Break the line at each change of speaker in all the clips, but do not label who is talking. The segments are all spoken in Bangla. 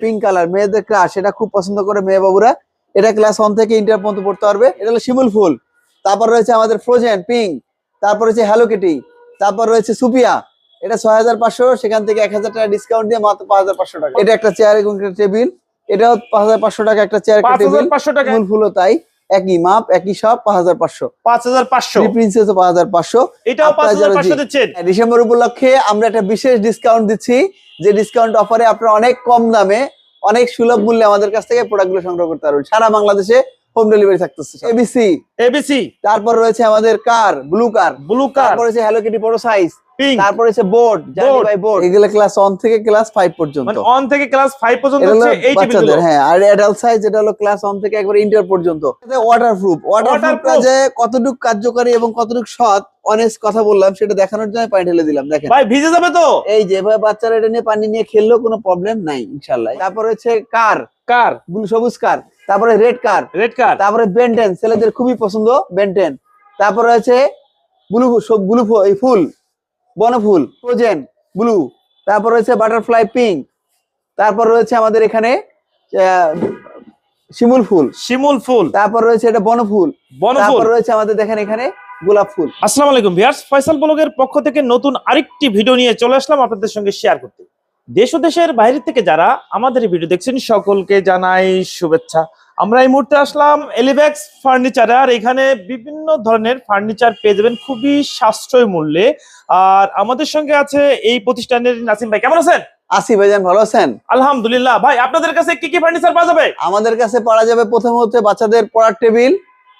পিঙ্ক কালার মেয়েদের ক্লাস এটা খুব পছন্দ করে মেয়ে বাবুরা। এটা ক্লাস ওয়ান থেকে ইন্টার পর্যন্ত পড়তে পারবে। এটা হলো শিমুল ফুল। তারপর রয়েছে আমাদের ফ্রোজেন পিঙ্ক তারপর রয়েছে হ্যালো কিটি তারপর রয়েছে সুপিয়া। এটা ছয় হাজার পাঁচশো সেখান থেকে এক হাজার টাকা ডিসকাউন্ট দিয়ে মাত্র পাঁচ হাজার পাঁচশো টাকা। এটা একটা চেয়ার এবং টেবিল এটাও পাঁচ হাজার পাঁচশো টাকা একটা চেয়ার টেবিল ফুল ফুলও তাই। একই মাপ একই সব পাঁচ হাজার পাঁচশো।
পাঁচ হাজার পাঁচশো।
প্রিন্সেস পাঁচ হাজার পাঁচশো।
এটাও পাঁচ হাজার পাঁচশো দিচ্ছেন।
হ্যাঁ, ডিসেম্বর উপলক্ষে আমরা একটা বিশেষ ডিসকাউন্ট দিচ্ছি যে ডিসকাউন্ট অফারে আপনারা অনেক কম দামে অনেক সুলভ মূল্যে আমাদের কাছ থেকে প্রোডাক্টগুলো সংগ্রহ করতে পারবেন। সারা বাংলাদেশে হোম ডেলিভারি থাকতেছে এবিসি
এবিসি
তারপর রয়েছে আমাদের কার ব্লু কার
ব্লু কার
রয়েছে হ্যালো কিটি বড় সাইজ তারপর রয়েছে বোর্ড জার্নি বাই বোর্ড এগুলো ক্লাস 1 থেকে ক্লাস 5 পর্যন্ত।
মানে অন থেকে ক্লাস ফাইভ পর্যন্ত হচ্ছে এই টেবিলগুলো
বাচ্চাদের হ্যাঁ আর অ্যাডাল্ট সাইজ এটা হলো ক্লাস 1 থেকে একবার ইন্টার পর্যন্ত। ওয়াটারপ্রুফ ওয়াটারপ্রুফটা. যে কতটুকু কার্যকারী এবং কতটুকু সৎ অনেস্ট কথা বললাম সেটা দেখানোর জন্য পানি ঢেলে দিলাম দেখেন।
ভাই ভিজে যাবে তো?
এই যে ভাই বাচ্চারা এটা নিয়ে পানি নিয়ে খেললেও কোনো প্রবলেম নাই ইনশাল্লাহ তারপরে হচ্ছে কার
কার
ব্লু সবুজ কার তারপরে রেড কার
রেড কার
তারপরে বেন্টেন ছেলেদের খুবই পছন্দ বেন্টেন তারপরে রয়েছে ব্লু ব্লু এই ফুল বনফুল ফ্রোজেন ব্লু তারপর রয়েছে বাটারফ্লাই পিঙ্ক তারপর রয়েছে আমাদের এখানে শিমুল ফুল।
শিমুল ফুল।
তারপর রয়েছে এটা বনফুল। তারপর রয়েছে আমাদের দেখেন এখানে গোলাপ ফুল।
আসসালামু আলাইকুম ভিউয়ার্স ফয়সাল ব্লগের পক্ষ থেকে নতুন আরেকটি ভিডিও নিয়ে চলে আসলাম আপনাদের সঙ্গে শেয়ার করতে। দেশ ও দেশের বাইরে থেকে যারা আমাদের ভিডিও দেখছেন সকলকে জানাই শুভেচ্ছা। আমরা এই মুহূর্তে আসলাম এলিভেক্স ফার্নিচারে আর এখানে বিভিন্ন ধরনের ফার্নিচার পেয়ে যাবেন খুবই সাশ্রয় মূল্যে। আর আমাদের সঙ্গে আছে এই প্রতিষ্ঠানের নাসিম ভাই কেমন আছেন?
আসি ভাইজান ভালো আছেন?
আলহামদুলিল্লাহ। ভাই আপনাদের কাছে কি কি ফার্নিচার পাওয়া যাবে?
আমাদের কাছে পাওয়া যাবে প্রথমে হচ্ছে বাচ্চাদের পড়ার টেবিল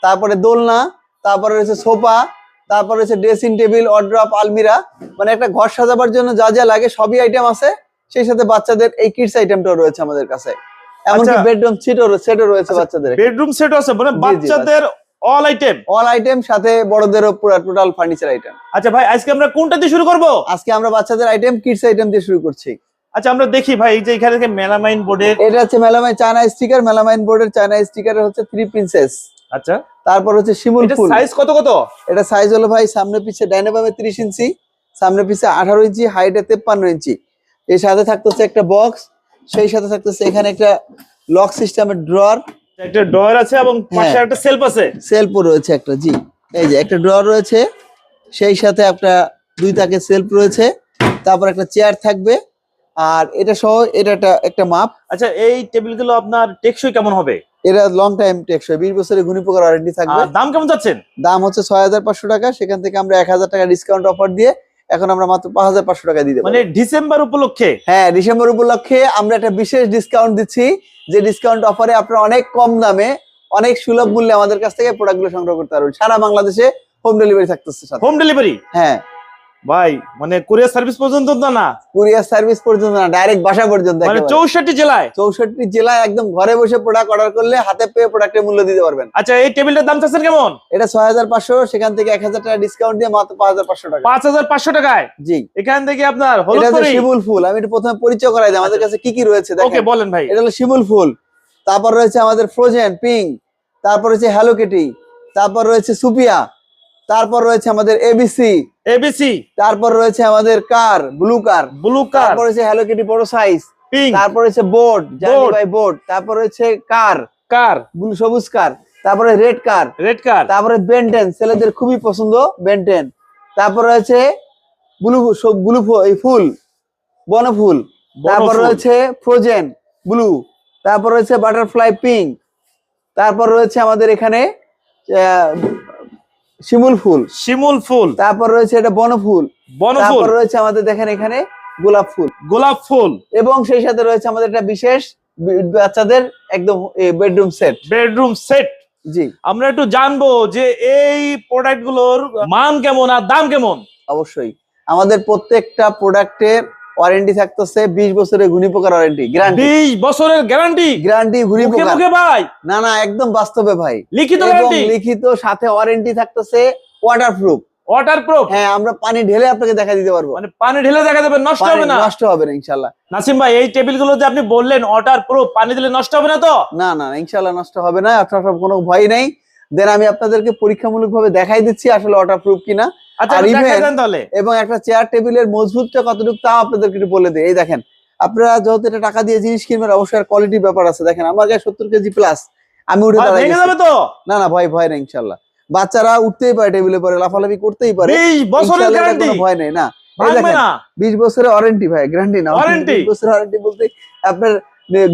তারপরে দোলনা তারপরে রয়েছে সোফা তারপরে রয়েছে ড্রেসিং টেবিল অড্রপ আলমিরা। মানে একটা ঘর সাজাবার জন্য যা যা লাগে সবই আইটেম আছে। সেই সাথে বাচ্চাদের এই কিডস আইটেমটাও রয়েছে আমাদের কাছে। এমনকি। বেডরুম সিটও সেটও রয়েছে
আচ্ছা,
বাচ্চাদের।
বেডরুম সেট আছে মানে বাচ্চাদের অল আইটেম
অল আইটেম সাথে বড়দেরও পুরো টোটাল ফার্নিচার আইটেম
আচ্ছা ভাই আজকে আমরা কোনটা দিয়ে শুরু করব?
আজকে আমরা বাচ্চাদের আইটেম কিডস আইটেম দিয়ে শুরু করছি।
আচ্ছা আমরা দেখি ভাই এই যে এখানে থেকে মেলামাইন বোর্ডের
এটা হচ্ছে মেলামাইন চায়না স্টিকার মেলামাইন বোর্ডের চায়না স্টিকারের হচ্ছে থ্রি প্রিন্সেস
আচ্ছা।
তারপর হচ্ছে শিমুল ফুল।
সাইজ কত কত?
এটা সাইজ হলো ভাই সামনে পিছে ডাইনাবামে তিরিশ ইঞ্চি সামনে পিছে আঠারো ইঞ্চি হাইটে তেপ্পান্ন ইঞ্চি। এর সাথে থাকতেছে একটা বক্স সেই সাথে থাকতেছে এখানে একটা লক সিস্টেমের ড্রয়ার
একটা ডয়ার আছে এবং পাশে
হ্যাঁ।
একটা সেলফ আছে।
সেলফও রয়েছে একটা জি। এই যে একটা ড্রয়ার রয়েছে সেই সাথে একটা দুই তাকে সেলফ রয়েছে তারপর একটা চেয়ার থাকবে আর এটা সহ এটা একটা একটা মাপ।
আচ্ছা এই টেবিলগুলো আপনার টেকসই কেমন হবে?
এটা লং টাইম টেকসই বিশ বছরের ঘুনি পোকার ওয়ারেন্টি থাকবে।
আর দাম কেমন যাচ্ছেন?
দাম হচ্ছে ছয় হাজার পাঁচশো টাকা সেখান থেকে আমরা এক হাজার টাকা ডিসকাউন্ট অফার দিয়ে এখন আমরা মাত্র পাঁচ হাজার পাঁচশো টাকা দিতে দেবো
মানে ডিসেম্বর উপলক্ষে?
হ্যাঁ ডিসেম্বর উপলক্ষে আমরা একটা বিশেষ ডিসকাউন্ট দিচ্ছি যে ডিসকাউন্ট অফারে আপনারা অনেক কম দামে অনেক সুলভ মূল্যে আমাদের কাছ থেকে প্রোডাক্টগুলো সংগ্রহ করতে পারবেন। সারা বাংলাদেশে হোম ডেলিভারি থাকতেছে
হোম ডেলিভারি
হ্যাঁ।
ভাই মানে কুরিয়ার সার্ভিস পর্যন্ত না।
কুরিয়ার সার্ভিস পর্যন্ত না ডাইরেক্ট বাসা পর্যন্ত
মানে। চৌষট্টি জেলায়?
চৌষট্টি জেলায় একদম ঘরে বসে প্রোডাক্ট অর্ডার করলে হাতে পেয়ে প্রোডাক্টের মূল্য দিতে পারবেন।
আচ্ছা এই টেবিলটার দাম চাচ্ছেন কেমন?
এটা ছয় হাজার পাঁচশো সেখান থেকে এক হাজার টাকা ডিসকাউন্ট দিয়ে মাত্র পাঁচ হাজার পাঁচশো টাকা।
পাঁচ হাজার পাঁচশো টাকায়?
জি।
এখান থেকে আপনার
শিমুল ফুল আমি এটা প্রথমে পরিচয় করাই দিই আমাদের কাছে কি কি রয়েছে
ওকে বলেন ভাই।
এটা হলো শিমুল ফুল তারপর রয়েছে আমাদের ফ্রোজেন পিঙ্ক তারপর রয়েছে হ্যালো কিটি তারপর রয়েছে সুপিয়া তারপর রয়েছে আমাদের এবিসি
এবিসি।
তারপর রয়েছে আমাদের কার? ব্লু কার।
Blue car.
তারপর রয়েছে হ্যালো কিটি বড় সাইজ
পিঙ্ক
তারপর রয়েছে বোর্ড
Board.
বাই বোর্ড তারপর রয়েছে কার?
কার?
ব্লু সবুজ কার। তারপরে রেড কার।
রেড কার।
তারপরে বেন্টেন ছেলেদের খুবই পছন্দ বেন্টেন তারপর রয়েছে ব্লু ব্লু এই ফুল বনফুল। তারপর রয়েছে ফ্রোজেন ব্লু। তারপর রয়েছে বাটারফ্লাই পিঙ্ক তারপর রয়েছে আমাদের এখানে শিমুল ফুল।
শিমুল ফুল।
তারপর রয়েছে এটা বনফুল
বনফুল
তারপর রয়েছে আমাদের দেখেন এখানে গোলাপ ফুল।
গোলাপ ফুল।
এবং সেই সাথে রয়েছে আমাদের একটা বিশেষ বাচ্চাদের একদম বেডরুম সেট।
Bedroom set.
জি।
আমরা একটু জানব যে এই প্রোডাক্টগুলোর মান কেমন আর দাম কেমন?
অবশ্যই। আমাদের প্রত্যেকটা প্রোডাক্টের ওয়ারেন্টি থাকতেছে বিশ বছরের ঘুনি পোকার ওয়ারেন্টি গ্যারান্টি
বিশ বছরের গ্যারান্টি
গ্যারান্টি ঘুনি
মুখে ভাই।
না না একদম বাস্তবে ভাই।
লিখিত গ্যারান্টি
লিখিত সাথে ওয়ারেন্টি থাকতেছে ওয়াটারপ্রুফ
ওয়াটার প্রুফ
হ্যাঁ আমরা পানি ঢেলে আপনাকে দেখা দিতে পারব।
মানে পানি ঢেলে দেখা যাবে নষ্ট হবে না।
নষ্ট হবে না ইনশাল্লাহ
নাসিম ভাই এই টেবিলগুলো যে আপনি বললেন ওয়াটার প্রুফ পানি দিলে নষ্ট হবে না তো?
না না ইনশাল্লাহ নষ্ট হবে না আপনার সব কোনো ভয় নেই। দেন আমি আপনাদেরকে পরীক্ষামূলক ভাবে দেখাই দিচ্ছি আসলে ওয়াটারপ্রুফ কিনা।
আচ্ছা
এবং একটা চেয়ার টেবিলের মজবুতটা কতটুকু তাও আপনাদেরকে একটু বলে দিই। এই দেখেন আপনারা যেহেতু এটা টাকা দিয়ে জিনিস কিনবেন অবশ্যই কোয়ালিটির ব্যাপার আছে। দেখেন আমার গায়ে সত্তর কেজি প্লাস আমি উঠে দাঁড়াই না না ভয় ভয় না ইনশাল্লাহ। বাচ্চারা উঠতেই পারে টেবিলে পরে লাফালাফি করতেই পারে। ভয় নেই না। বিশ বছরের ওয়ারেন্টি ভাই গ্যারান্টি না? বিশ বছরের ওয়ারেন্টি বলতে আপনার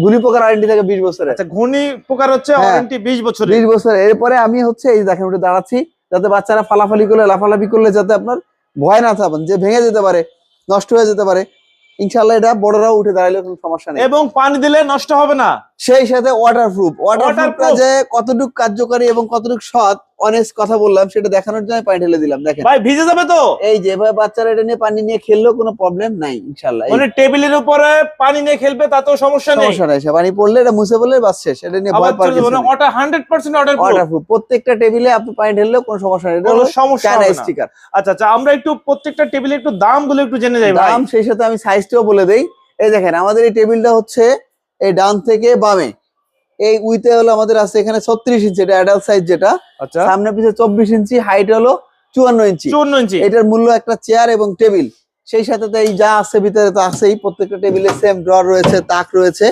গুলি পোকার ওয়ারেন্টি থাকে বিশ বছরের।
আচ্ছা ঘূর্ণি প্রকার হচ্ছে
হ্যাঁ।
ওয়ারেন্টি বিশ বছর
বিশ বছর এরপরে আমি হচ্ছে এই দেখেন উঠে দাঁড়াচ্ছি। যাতে বাচ্চারা ফালাফালি করলে, লাফালাফি করলে যাতে আপনার ভয় না থাকেন যে ভেঙে যেতে পারে, নষ্ট হয়ে যেতে পারে ইনশাল্লাহ এটা বড়রাও উঠে দাঁড়াইলে কোনো সমস্যা নেই।
এবং পানি দিলে নষ্ট হবে না।
সেই সাথে ওয়াটারপ্রুফ ওয়াটারপ্রুফটা? যে কতটুকু কার্যকারী এবং কতটুকু সৎ অনেস্ট কথা বললাম সেটা দেখানোর জন্য পানি ঢেলে দিলাম দেখেন।
ভাই ভিজে যাবে তো?
এই যেভাবে বাচ্চারা এটা নিয়ে পানি নিয়ে খেললেও কোনো প্রবলেম নাই ইনশাল্লাহ এই
মানে টেবিলের উপরে পানি নিয়ে খেলবে তাতেও সমস্যা নেই?
সমস্যা নাই পানি পড়লে এটা মুছে পড়লে বাস শেষ এটা নিয়ে ভয় পাওয়ার কিছু নেই।
ওটা হান্ড্রেড পার্সেন্ট অর্ডার
ওয়াটারপ্রুফ প্রত্যেকটা টেবিলে আপনি পানি ঢেললেও কোনো সমস্যা নেই
কোনো সমস্যা না।
স্টিকার
আচ্ছা আচ্ছা আমরা একটু প্রত্যেকটা টেবিলে একটু দামগুলো একটু জেনে যাই ভাই।
দাম সেই সাথে আমি সাইজটাও বলে দেই। এই দেখেন আমাদের এই টেবিলটা হচ্ছে এই ডান থেকে বামে। এই উইতে হলো আমাদের আছে এখানে ছত্রিশ ইঞ্চি এটা অ্যাডাল্ট সাইজ যেটা।
আচ্ছা।
সামনে পিছে চব্বিশ ইঞ্চি হাইট হলো চুয়ান্ন ইঞ্চি
চুয়ান্ন ইঞ্চি
এটার মূল্য একটা চেয়ার এবং টেবিল সেই সাথে তো এই যা আছে ভিতরে তো আছেই। প্রত্যেকটা টেবিলে সেম ড্রয়ার রয়েছে তাক রয়েছে।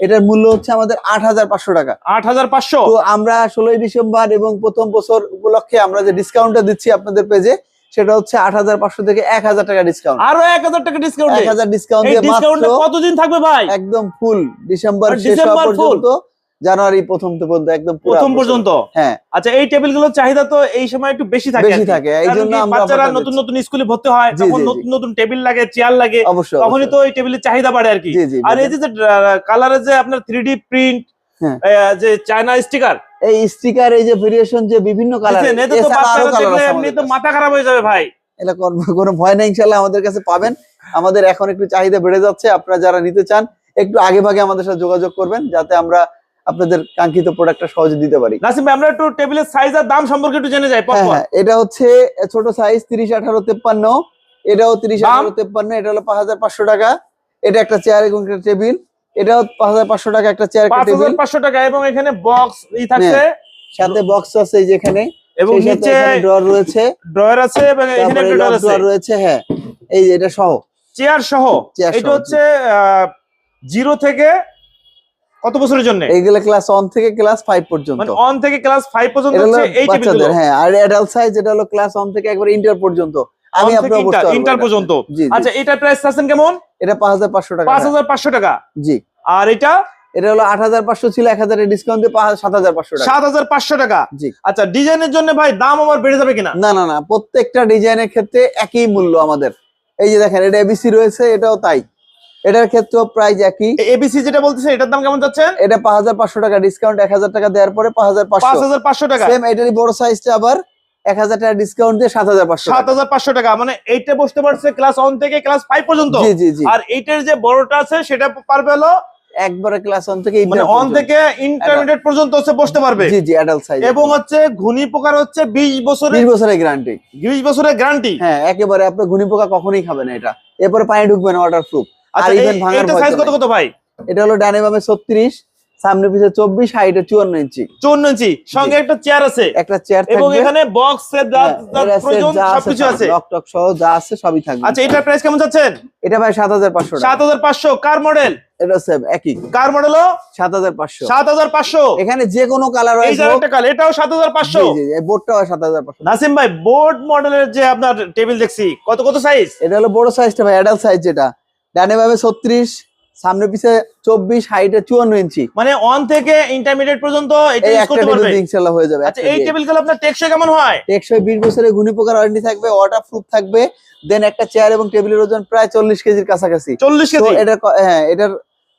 এটার মূল্য হচ্ছে আমাদের আট হাজার পাঁচশো টাকা।
আট হাজার পাঁচশো।
তো আমরা ষোলোই ডিসেম্বর এবং প্রথম বছর উপলক্ষে আমরা যে ডিসকাউন্টটা দিচ্ছি আপনাদের পেজে সেটা হচ্ছে আট হাজার পাঁচশো থেকে এক হাজার টাকা ডিসকাউন্ট
আরও এক হাজার টাকা ডিসকাউন্ট
এক হাজার ডিসকাউন্ট
কতদিন থাকবে ভাই?
একদম ফুল ডিসেম্বর
ডিসেম্বর
পর্যন্ত জানুয়ারি প্রথম পর্যন্ত একদম
প্রথম পর্যন্ত?
হ্যাঁ।
আচ্ছা এই টেবিলগুলোর চাহিদা তো এই সময় একটু বেশি থাকে
বেশি থাকে এই জন্য আমরা
বাচ্চারা নতুন নতুন স্কুলে ভর্তি হয় তখন
জি।
নতুন নতুন টেবিল লাগে চেয়ার লাগে
অবশ্যই
তখনই তো এই টেবিলের চাহিদা বাড়ে আর কি। আর এই যে কালারের যে আপনার থ্রিডি প্রিন্ট। যে চায়না স্টিকার
এই স্টিকার এই যে ভেরিয়েশন যে বিভিন্ন কালার
এতে তো বাচ্চারা দেখলে এমনি তো মাথা খারাপ হয়ে যাবে ভাই।
এটা কোনো- ভয় নেই ইনশাল্লাহ আমাদের কাছে পাবেন। আমাদের এখন একটু চাহিদা বেড়ে যাচ্ছে আপনারা যারা নিতে চান একটু আগে ভাগে আমাদের সাথে যোগাযোগ করবেন যাতে আমরা আপনাদের কাঙ্ক্ষিত প্রোডাক্টটা সহজে দিতে পারি।
নাসিম ভাই আমরা একটু টেবিলের সাইজ আর দাম সম্পর্কে একটু জেনে যাই
হ্যাঁ হ্যাঁ এটা হচ্ছে ছোট সাইজ তিরিশ আঠারো তেপ্পান্ন। এটাও তিরিশ
দাম?
আঠারো তেপ্পান্ন এটা হলো পাঁচ হাজার পাঁচশো টাকা। এটা একটা চেয়ার এবং একটা টেবিল এটাও পাঁচ হাজার পাঁচশো টাকা একটা চেয়ার টেবিল
পাঁচশো টাকা এবং এখানে বক্স ই থাকছে।
সাথে বক্স আছে এই যেখানে
এবং নিচে
ড্রয়ার রয়েছে।
ড্রয়ার আছে এবং এখানে একটা ড্রয়ার আছে।
ড্রয়ার রয়েছে হ্যাঁ। এই যে এটা সহ।
চেয়ার সহ। এটা হচ্ছে জিরো থেকে কত বছরের জন্য?
এইগুলো ক্লাস ওয়ান থেকে ক্লাস ফাইভ পর্যন্ত।
মানে অন থেকে ক্লাস ফাইভ পর্যন্ত হচ্ছে এই টেবিলগুলো
হ্যাঁ আর অ্যাডাল্ট সাইজ এটা হলো ক্লাস ওয়ান থেকে একবার ইন্টার পর্যন্ত। আমি
inter পর্যন্ত। আচ্ছা এটা প্রাইস আছেন কেমন?
এটা পাঁচ হাজার পাঁচশো টাকা।
পাঁচ হাজার পাঁচশো টাকা।
জি।
আর এটা?
এটা হলো আট হাজার পাঁচশো ছিল এক হাজারের ডিসকাউন্ট দিয়ে পাঁচ- সাত হাজার পাঁচশো টাকা।
সাত হাজার পাঁচশো টাকা।
জি।
আচ্ছা ডিজাইনের জন্য ভাই দাম আমার বেড়ে যাবে কিনা?
না না না প্রত্যেকটা ডিজাইনের ক্ষেত্রে একই মূল্য আমাদের। এই যে দেখেন এটা এবিসি রয়েছে এটাও তাই। এটার ক্ষেত্রেও প্রাইস একই।
এবিসি যেটা বলতেছে এটার দাম কেমন যাচ্ছেন
এটা পাঁচ হাজার পাঁচশো টাকা ডিসকাউন্ট এক হাজার টাকা দেওয়ার পরে পাঁচ হাজার
পাঁচ
পাঁচশো
হাজার পাঁচশো টাকা।
সেম এটারই বড় সাইজটা আবার এক হাজার টাকা ডিসকাউন্ট দিয়ে সাত হাজার পাঁচশো
সাত হাজার পাঁচশো টাকা মানে এইটা বসতে পারছে ক্লাস ওয়ান থেকে ক্লাস ফাইভ পর্যন্ত।
জি জি জি।
আর এইটার যে বড়টা আছে সেটা পারবে হলো
একবারে ক্লাস ওয়ান থেকে
মানে
inter
থেকে ইন্টারমিডিয়েট পর্যন্ত হচ্ছে বসতে পারবে।
জি জি অ্যাডাল্ট সাইজ
এবং হচ্ছে ঘুনি পোকার হচ্ছে বিশ বছরের
বিশ বছরের গ্যারান্টি
বিশ বছরের গ্যারান্টি
হ্যাঁ একেবারে আপনার ঘুনি পোকা কখনোই খাবে না এটা। এরপরে পানি ঢুকবে না ওয়াটার প্রুফ
আচ্ছা
ভাঙার
এইটা
ভয়
সাইজ কত কত ভাই?
এটা হলো ডানে বামে ছত্রিশ সামনে পিছে চব্বিশ হাইটে চুয়ান্ন ইঞ্চি।
চুয়ান্ন ইঞ্চি। সঙ্গে একটা চেয়ার আছে।
একটা চেয়ার
এবং এখানে বক্স
হ্যাঁ,
সবকিছু আছে।
টক সহ যা আছে সবই থাকবে।
আচ্ছা এটার প্রাইস কেমন যাচ্ছেন?
এটা ভাই সাত হাজার পাঁচশো
সাত হাজার পাঁচশো। কার মডেল
এটা সেম একই।
কার
সাত হাজার পাঁচশো।
সাত হাজার পাঁচশো।
এখানে যে কোনো কালার
এটাও সাত হাজার পাঁচশো।
বোর্ডটাও সাত হাজার পাঁচশো
নাসিম ভাই বোর্ড মডেলের যে আপনার টেবিল দেখছি কত কত সাইজ
এটা হলো বড় সাইজটা ভাই অ্যাডাল্ট সাইজ যেটা। ডানে বামে ছত্রিশ সামনে পিছে চব্বিশ হাইটে চুয়ান্ন ইঞ্চি।
মানে অন থেকে ইন্টারমিডিয়েট পর্যন্ত এটা
ইনশাল্লাহ হয়ে যাবে
আচ্ছা এই টেবিলগুলো আপনার টেকসই কেমন হয়?
টেকসই বিশ বছরের ঘুনি পোকার ওয়ারেন্টি থাকবে ওয়াটার প্রুফ থাকবে দেন একটা চেয়ার এবং টেবিলের ওজন প্রায় চল্লিশ কেজির কাছাকাছি।
চল্লিশ কেজি?
এটার ক- হ্যাঁ এটার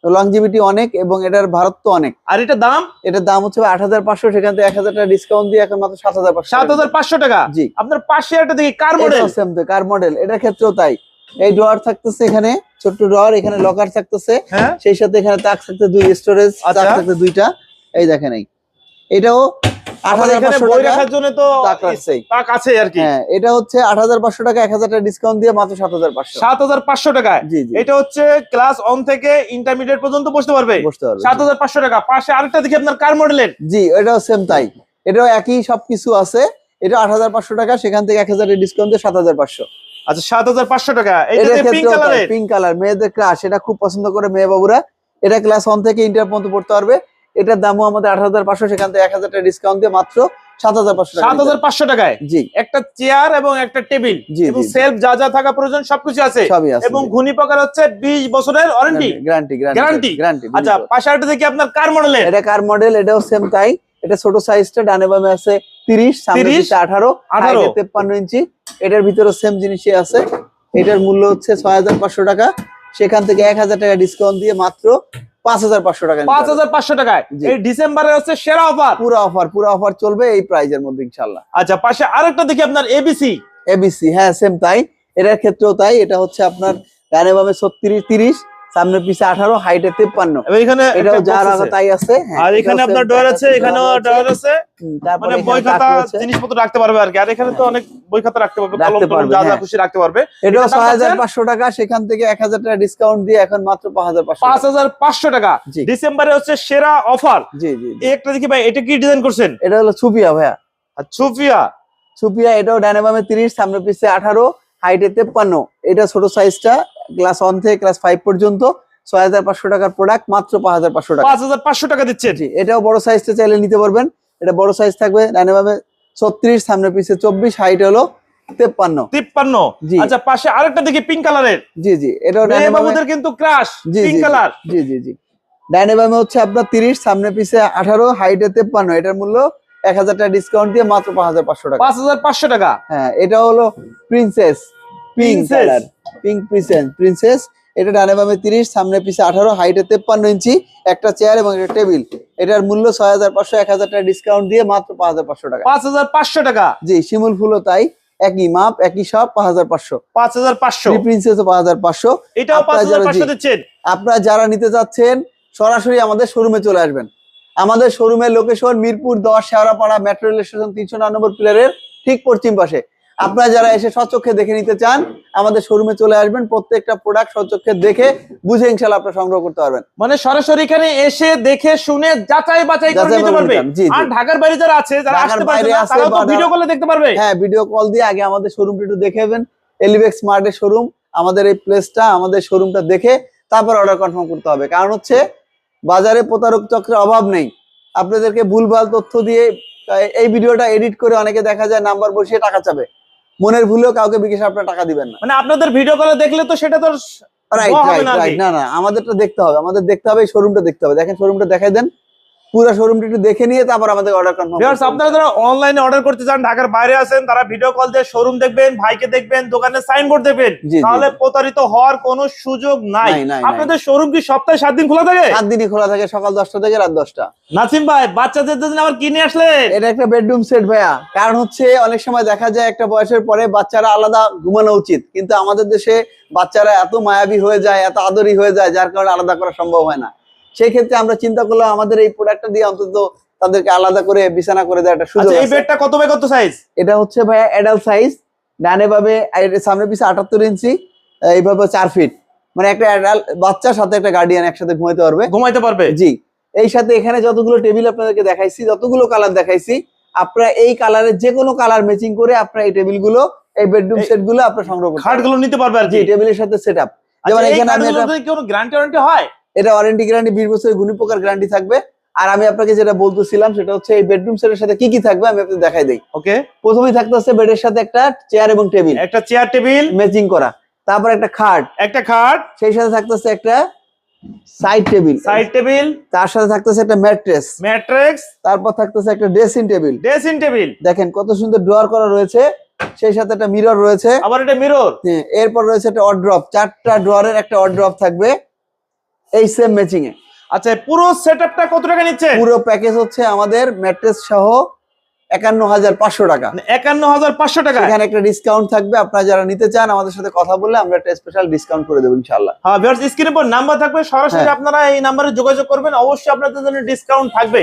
লংজিভিটি অনেক এবং এটার ভারত্ব অনেক।
আর এটা দাম?
এটার দাম হচ্ছে আট হাজার পাঁচশো সেখান থেকে এক হাজার টাকা ডিসকাউন্ট দিয়ে এখন মাত্র সাত হাজার
সাত হাজার পাঁচশো টাকা?
জি।
আপনার পাশে একটা দেখি কার মডেল
কার মডেল এটার ক্ষেত্রেও তাই। এই ড্রয়ার থাকতেছে এখানে ছোট্ট ড্রয়ার এখানে লকার থাকতেছে।
হ্যাঁ।
সেই সাথে এখানে তাক থাকতে দুই স্টোরেজ তাক
আচ্ছা।
থাকতে দুইটা। এই দেখেন এই। এটাও হাজার টাকা হ্যাঁ এটা হচ্ছে আট হাজার পাঁচশো টাকা এক হাজার টাকা ডিসকাউন্ট দিয়ে মাত্র সাত হাজার পাঁচশো।
সাত হাজার পাঁচশো
জি
এটা হচ্ছে ক্লাস অন থেকে ইন্টারমিডিয়েট পর্যন্ত বসতে পারবে?
বসতে পারবে।
সাত হাজার পাঁচশো টাকা। পাশে আরেকটা দেখি আপনার কার মডেলের
জি এটাও সেম তাই। এটাও একই সবকিছু আছে। এটা আট হাজার পাঁচশো টাকা সেখান থেকে এক হাজারের ডিসকাউন্ট দিয়ে সাত হাজার পাঁচশো।
আচ্ছা সাত হাজার পাঁচশো টাকা। এটা পিঙ্ক কালারের
পিঙ্ক কালার মেয়েদের ক্রাশ এটা খুব পছন্দ করে মেয়ে বাবুরা। এটা ক্লাস থেকে ইন্টার পর্যন্ত পড়তে পারবে। এটার দামও আমাদের আট হাজার পাঁচশো সেখান থেকে এক হাজার টাকা ডিসকাউন্ট দিয়ে মাত্র টাকা
টাকায়?
জি।
একটা চেয়ার এবং একটা টেবিল এবং। সেলফ যা যা থাকা প্রয়োজন সবকিছু আছে। এবং হচ্ছে বিশ বছরের ওয়ারেন্টি
গ্যারান্টি
Guarantee?
গ্যারান্টি
আচ্ছা দেখি আপনার কার মডেলের
এটা কার মডেল এটাও সেম তাই। এটা ছোট সাইজটা ডানে বামে আছে। তিরিশ
30,
আঠারো তেপ্পান্ন ইঞ্চি। এটার ভিতরে সেম জিনিসই আছে। এটার মূল্য হচ্ছে ছয় হাজার পাঁচশো টাকা। সেখান থেকে এক হাজার টাকা ডিসকাউন্ট দিয়ে মাত্র পাঁচ হাজার পাঁচশো টাকা
পাঁচ হাজার পাঁচশো টাকায়। এই হচ্ছে সেরা অফার
পুরো অফার পুরো অফার চলবে এই প্রাইজের মধ্যে ইনশাল্লাহ
আচ্ছা পাশে আরেকটা দেখি আপনার এবিসি
এবিসি হ্যাঁ সেম তাই। এটার ক্ষেত্রেও তাই। এটা হচ্ছে আপনার ডানে বামে ছত্রিশ তিরিশ। সামনে পিছে আঠারো হাইটে তেপ্পান্ন।
এবং এখানে
এটাও
একটা
যা রাখা তাই আছে হ্যাঁ,
আর এখানে আপনার ডয়ার আছে এখানেও ডয়ার আছে। মানে বই খাতা জিনিসপত্র রাখতে পারবে আর কি। আর এখানে তো অনেক বই খাতা রাখতে পারবে
রাখতে
কলম
পারবে,
যা যা
হ্যাঁ।
খুশি রাখতে পারবে।
এটাও টাকা সেখান থেকে এক হাজার টাকা ডিসকাউন্ট দিয়ে এখন মাত্র পাঁচ হাজার পাঁচশো
পাঁচ হাজার পাঁচশো টাকা। ডিসেম্বরে হচ্ছে সেরা অফার
জি জি জি।
একটা দেখি ভাই এটা কি ডিজাইন করছেন?
এটা হলো সুপিয়া ভাইয়া।
আর
এটাও বামে তিরিশ সামনে পিছে আঠারো হাইটে তেপ্পান্ন। এটা ছোট সাইজটা ক্লাস ওয়ান থেকে ক্লাস ফাইভ পর্যন্ত ছয় হাজার পাঁচশো টাকার প্রোডাক্ট মাত্র পাঁচ হাজার পাঁচশো টাকা।
পাঁচ হাজার পাঁচশো টাকা দিচ্ছেন?
জি এটাও বড় সাইজটা চাইলে নিতে পারবেন। এটা বড় সাইজ থাকবে ডানে বামে ছত্রিশ সামনে পিছে চব্বিশ হাইট হলো তেপ্পান্ন।
তিপ্পান্ন?
জি।
আচ্ছা পাশে আরেকটা দেখি পিঙ্ক কালারের
জি জি এটাও ডানে
বাবুদের কিন্তু ক্রাশ পিঙ্ক কালার
জি জি জি ডাইনে বামে হচ্ছে আপনার তিরিশ সামনে পিছে আঠারো হাইটে তেপ্পান্ন। এটার মূল্য এক হাজার টাকা ডিসকাউন্ট দিয়ে মাত্র পাঁচ হাজার পাঁচশো টাকা।
পাঁচ হাজার পাঁচশো টাকা।
হ্যাঁ এটা হলো princess pink colour pink princess princess এটা ডানে বামে তিরিশ সামনে পিছে আঠারো হাইটে তেপ্পান্ন ইঞ্চি একটা চেয়ার এবং একটা টেবিল এটার মূল্য ছয় হাজার পাঁচশো এক হাজার টাকা ডিসকাউন্ট দিয়ে মাত্র পাঁচ হাজার পাঁচশো টাকা।
পাঁচ হাজার পাঁচশো টাকা।
জি শিমুল ফুলও তাই একই মাপ একই সব পাঁচ হাজার পাঁচশো।
পাঁচ হাজার পাঁচশো।
প্রিন্সেসও পাঁচ হাজার পাঁচশো।
এটাও
আপনারা
পাঁচ হাজার
যারা-
পাঁচশো দিচ্ছেন।
আপনারা যারা নিতে চাচ্ছেন সরাসরি আমাদের শোরুমে চলে আসবেন। আমাদের শোরুমের লোকেশন মিরপুর দশ শেওড়াপাড়া মেট্রো রেল স্টেশন তিনশো নয় নম্বর পিলারের ঠিক পশ্চিম পাশে। আপনারা যারা এসে সচক্ষে দেখে নিতে চান আমাদের শোরুমে চলে আসবেন প্রত্যেকটা প্রোডাক্ট সচক্ষে দেখে বুঝে ইনশাল্লাহ আপনারা সংগ্রহ করতে পারবেন।
মানে সরাসরি এখানে এসে দেখে শুনে যাচাই বাছাই করে নিতে পারবে। আর ঢাকার বাইরে যারা আছে যারা আসতে পারবে না তো ভিডিও কলে দেখতে পারবে।
হ্যাঁ ভিডিও কল দিয়ে আগে আমাদের শোরুমটা একটু দেখেবেন এলিবেক্স স্মার্টের শোরুম আমাদের এই প্লেসটা আমাদের শোরুমটা দেখে তারপর অর্ডার কনফার্ম করতে হবে। কারণ হচ্ছে বাজারে প্রতারক চক্রের অভাব নেই। আপনাদেরকে ভুলভাল তথ্য দিয়ে এই ভিডিওটা এডিট করে অনেকে দেখা যায় নাম্বার বসিয়ে টাকা চাবে। মনের ভুলেও কাউকে বিকেশ আপনার টাকা দিবেন না।
মানে আপনাদের ভিডিও কলে দেখলে তো সেটা তো
রাইট রাইট
না
না আমাদেরটা দেখতে হবে আমাদের দেখতে হবে শোরুমটা দেখতে হবে। দেখেন শোরুমটা দেখাই দেন। পুরো শোরুমটা একটু দেখে নিয়ে তারপর আমাদের অর্ডার কনফার্ম
ভিউয়ার্স আপনারা যারা অনলাইনে অর্ডার করতে চান ঢাকার বাইরে আছেন তারা ভিডিও কল দিয়ে শোরুম দেখবেন ভাইকে দেখবেন দোকানের সাইনবোর্ড দেখবেন। তাহলে প্রতারিত হওয়ার কোনো সুযোগ নাই। আপনাদের শোরুম কি সপ্তাহে সাত দিন খোলা থাকে?
সাত দিনই খোলা থাকে সকাল দশটা থেকে রাত দশটা।
নাসিম ভাই বাচ্চাদের জন্য আবার কিনে আসলেন?
এটা একটা বেডরুম সেট ভাইয়া। কারণ হচ্ছে অনেক সময় দেখা যায় একটা বয়সের পরে বাচ্চারা আলাদা ঘুমানো উচিত। কিন্তু আমাদের দেশে বাচ্চারা এত মায়াবী হয়ে যায় এত আদরি হয়ে যায় যার কারণে আলাদা করা সম্ভব হয় না। সেই ক্ষেত্রে আমরা চিন্তা করলাম আমাদের এই প্রোডাক্টটা দিয়ে অন্তত তাদেরকে আলাদা করে বিছানা করে দেওয়ার একটা সুযোগ
আচ্ছা এই বেডটা কত বাই কত সাইজ
এটা হচ্ছে ভাইয়া অ্যাডাল্ট সাইজ ডানে ভাবে সামনে পিছে আটাত্তর ইঞ্চি এইভাবে চার ফিট মানে একটা অ্যাডাল্ট বাচ্চার সাথে একটা গার্ডিয়ান একসাথে ঘুমাইতে পারবে।
ঘুমাইতে পারবে?
জি। এই সাথে এখানে যতগুলো টেবিল আপনাদেরকে দেখাইছি যতগুলো কালার দেখাইছি আপনারা এই কালারের যে কোনো কালার ম্যাচিং করে আপনারা এই টেবিলগুলো এই বেডরুম
এই-
সেটগুলো আপনারা সংগ্রহ করতে পারবেন।
খাটগুলো নিতে পারবে আর
জি
কি
টেবিলের সাথে সেট আপ যেমন
আচ্ছা,
এখানে আমি
কি কোনো গ্যারান্টি ওয়ারেন্টি হয়?
এটা ওয়ারেন্টি গ্যারান্টি বিশ বছরের গুণী প্রকার গ্যারান্টি থাকবে। আর আমি আপনাকে যেটা বলতেছিলাম সেটা হচ্ছে এই বেডরুম সেটের সাথে কি কি থাকবে আমি আপনাকে দেখাই দিই।
ওকে
প্রথমেই থাকতেছে বেডের সাথে একটা চেয়ার এবং টেবিল
একটা চেয়ার টেবিল
ম্যাচিং করা। তারপর একটা খাট
একটা খাট
সেই সাথে থাকতেছে একটা সাইড টেবিল
সাইড টেবিল
তার সাথে থাকতেছে একটা ম্যাট্রেস
ম্যাট্রিক্স
তারপর থাকতেছে একটা ড্রেসিং টেবিল
ড্রেসিং টেবিল
দেখেন কত সুন্দর ড্রয়ার করা রয়েছে সেই সাথে একটা মিরর রয়েছে।
আবার এটা মিরর
হ্যাঁ, এরপর রয়েছে একটা অড্রপ চারটা ড্রয়ারের একটা অড্রপ থাকবে। এই সেম ম্যাচিং এ।
আচ্ছা পুরো সেটআপটা কত টাকা নিচ্ছে?
পুরো প্যাকেজ হচ্ছে আমাদের ম্যাট্রেস সহ একান্ন হাজার পাঁচশো টাকা।
একান্ন হাজার পাঁচশো টাকা?
এখানে একটা ডিসকাউন্ট থাকবে। আপনারা যারা নিতে চান আমাদের সাথে কথা বললে আমরা একটা স্পেশাল ডিসকাউন্ট করে দেবো ইনশাল্লাহ
হ্যাঁ ভিউয়ার্স স্ক্রিনের পর নাম্বার থাকবে। সরাসরি
হ্যাঁ।
আপনারা এই নাম্বারে যোগাযোগ করবেন। অবশ্যই আপনাদের জন্য ডিসকাউন্ট থাকবে।